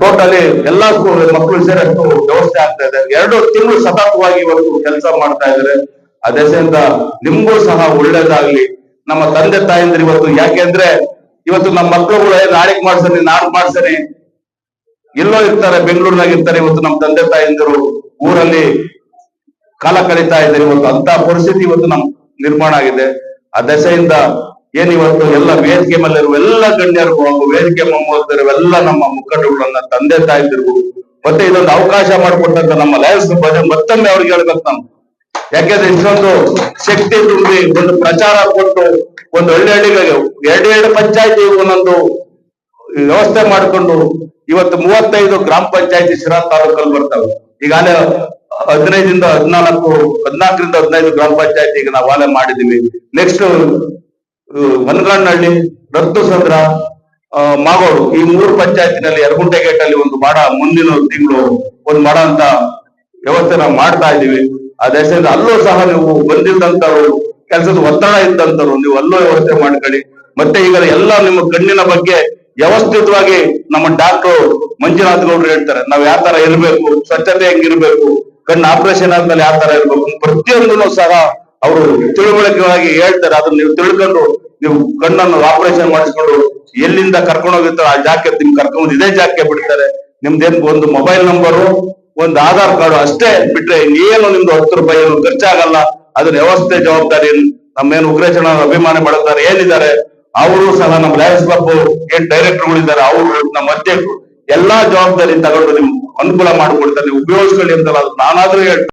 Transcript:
Totally ಎಲ್ಲಾ ಮಕ್ಕಳು ಸೇರಷ್ಟು ವ್ಯವಸ್ಥೆ ಆಗ್ತಾ ಇದೆ. ಎರಡು ತಿಂಗಳು ಸತತವಾಗಿ ಇವತ್ತು ಕೆಲಸ ಮಾಡ್ತಾ ಇದ್ದಾರೆ. ಆ ದೆಸೆಯಿಂದ ನಿಮ್ಗೂ ಸಹ ಒಳ್ಳೇದಾಗ್ಲಿ. ನಮ್ಮ ತಂದೆ ತಾಯಂದ್ರೆ ಇವತ್ತು ಯಾಕೆಂದ್ರೆ ಇವತ್ತು ನಮ್ಮ ಮಕ್ಕಳುಗಳು ನಾಳೆಗ್ ಮಾಡ್ಸನಿ ನಾಡ್ ಮಾಡ್ಸನಿ ಎಲ್ಲೋ ಇರ್ತಾರೆ, ಬೆಂಗಳೂರಿನಾಗ ಇರ್ತಾರೆ ಇವತ್ತು ನಮ್ಮ ತಂದೆ ತಾಯಂದಿರು. ಊರಲ್ಲಿ ಕಾಲ ಕಳೀತಾ ಇದ್ದಾರೆ. ಇವತ್ತು ಅಂತ ಪರಿಸ್ಥಿತಿ ಇವತ್ತು ನಮ್ ನಿರ್ಮಾಣ ಆಗಿದೆ. ಆ ದೆಸೆಯಿಂದ ಏನ್ ಇವತ್ತು ಎಲ್ಲ ವೇದಿಕೆ ಮೇಲೆ ಇರುವ ಎಲ್ಲ ಗಣ್ಯರು ವೇದಿಕೆ ಮುಂಬರ್ತಿರುವ ಎಲ್ಲ ನಮ್ಮ ಮುಖಂಡರುಗಳನ್ನ ತಂದೆ ತಾಯಂದಿರು ಮತ್ತೆ ಇದೊಂದು ಅವಕಾಶ ಮಾಡಿಕೊಟ್ಟಂತ ನಮ್ಮ ಲಯನ್ಸ್ ಬಜೆ ಮತ್ತೊಮ್ಮೆ ಅವ್ರಿಗೆ ಹೇಳ್ಬೇಕು ನಾನು. ಯಾಕೆಂದ್ರೆ ಇಷ್ಟೊಂದು ಶಕ್ತಿ ತುಂಬಿ ಒಂದು ಪ್ರಚಾರ ಕೊಟ್ಟು ಒಂದು ಹಳ್ಳಿ ಹಳ್ಳಿಗಳಿಗೆ ಎರಡು ಎರಡು ಪಂಚಾಯತಿ ಒಂದೊಂದು ವ್ಯವಸ್ಥೆ ಮಾಡಿಕೊಂಡು ಇವತ್ತು ಮೂವತ್ತೈದು ಗ್ರಾಮ ಪಂಚಾಯತಿ ಶಿರಾ ತಾಲೂಕಲ್ಲಿ ಬರ್ತವೆ. ಈಗಾಗಲೇ ಹದಿನೈದಿಂದ ಹದಿನಾಲ್ಕು, ಹದಿನಾಲ್ಕರಿಂದ ಹದಿನೈದು ಗ್ರಾಮ ಪಂಚಾಯತಿ ಈಗ ನಾವು ಆಲೆ ಮಾಡಿದೀವಿ ನೆಕ್ಸ್ಟ್ ಮನಗಣ್ಣಹಳ್ಳಿ ರತ್ತು ಸಂದ್ರ ಮಾಗೋಡು. ಈ ಮೂರು ಪಂಚಾಯತಿನಲ್ಲಿ ಯರಗುಂಟೆ ಗೇಟ್ ಅಲ್ಲಿ ಒಂದು ಮಾಡ, ಮುಂದಿನ ತಿಂಗಳು ಒಂದು ಮಾಡ ಅಂತ ವ್ಯವಸ್ಥೆ ನಾವು ಮಾಡ್ತಾ ಇದೀವಿ ಆ ದೇಶದಿಂದ ಅಲ್ಲೂ ಸಹ ನೀವು ಬಂದಿದ್ದಂತವ್ರು ಕೆಲಸದ ಒತ್ತಡ ಇದ್ದಂತವ್ರು ನೀವು ಅಲ್ಲೂ ವ್ಯವಸ್ಥೆ ಮಾಡ್ಕೊಳ್ಳಿ. ಮತ್ತೆ ಈಗ ಎಲ್ಲ ನಿಮ್ಮ ಕಣ್ಣಿನ ಬಗ್ಗೆ ವ್ಯವಸ್ಥಿತವಾಗಿ ನಮ್ಮ ಡಾಕ್ಟರ್ ಮಂಜುನಾಥ್ ಗೌಡ್ರು ಹೇಳ್ತಾರೆ, ನಾವ್ ಯಾವ ತರ ಇರ್ಬೇಕು, ಸ್ವಚ್ಛತೆ ಹೆಂಗಿರ್ಬೇಕು, ಕಣ್ಣು ಆಪರೇಷನ್ ಆದ್ಮೇಲೆ ಯಾವ ತರ ಇರ್ಬೇಕು ಪ್ರತಿಯೊಂದನ್ನು ಸಹ ಅವರು ತಿಳುವಳಿಕೆಯಾಗಿ ಹೇಳ್ತಾರೆ. ಅದನ್ನ ನೀವು ತಿಳ್ಕೊಂಡು ನೀವು ಕಣ್ಣನ್ನು ಆಪರೇಷನ್ ಮಾಡಿಸ್ಕೊಂಡು ಎಲ್ಲಿಂದ ಕರ್ಕೊಂಡು ಹೋಗಿರ್ತಾರೆ ಆ ಜಾಕೆ ನಿಮ್ ಕರ್ಕೊಂಡು ಇದೇ ಜಾಕೆ ಬಿಡ್ತಾರೆ ನಿಮ್ದೇನ್ ಒಂದು ಮೊಬೈಲ್ ನಂಬರು ಒಂದು ಆಧಾರ್ ಕಾರ್ಡ್ ಅಷ್ಟೇ ಬಿಟ್ರೆ ಏನು ನಿಮ್ದು ಹತ್ತು ರೂಪಾಯಿ ಏನು ಖರ್ಚಾಗಲ್ಲ. ಅದ್ರ ವ್ಯವಸ್ಥೆ ಜವಾಬ್ದಾರಿ ನಮ್ಮೇನು ಉಗ್ರೇಶನ ಅಭಿಮಾನಿ ಮಾಡುತ್ತಾರೆ ಏನಿದ್ದಾರೆ, ಅವರು ಸಹ ನಮ್ಮ ಲಯನ್ಸ್ ಕ್ಲಬ್ ಏನ್ ಡೈರೆಕ್ಟರ್ಗಳಿದ್ದಾರೆ ಅವರು ನಮ್ಮ ಅಧ್ಯಕ್ಷರು ಎಲ್ಲಾ ಜವಾಬ್ದಾರಿ ತಗೊಂಡು ನಿಮ್ಗೆ ಅನುಕೂಲ ಮಾಡಿಕೊಡ್ತಾರೆ. ನೀವು ಉಪಯೋಗಿಸ್ಕೊಳ್ಳಿ ಅಂತಲ್ಲ ನಾನಾದ್ರೂ ಹೇಳ್ತೀನಿ.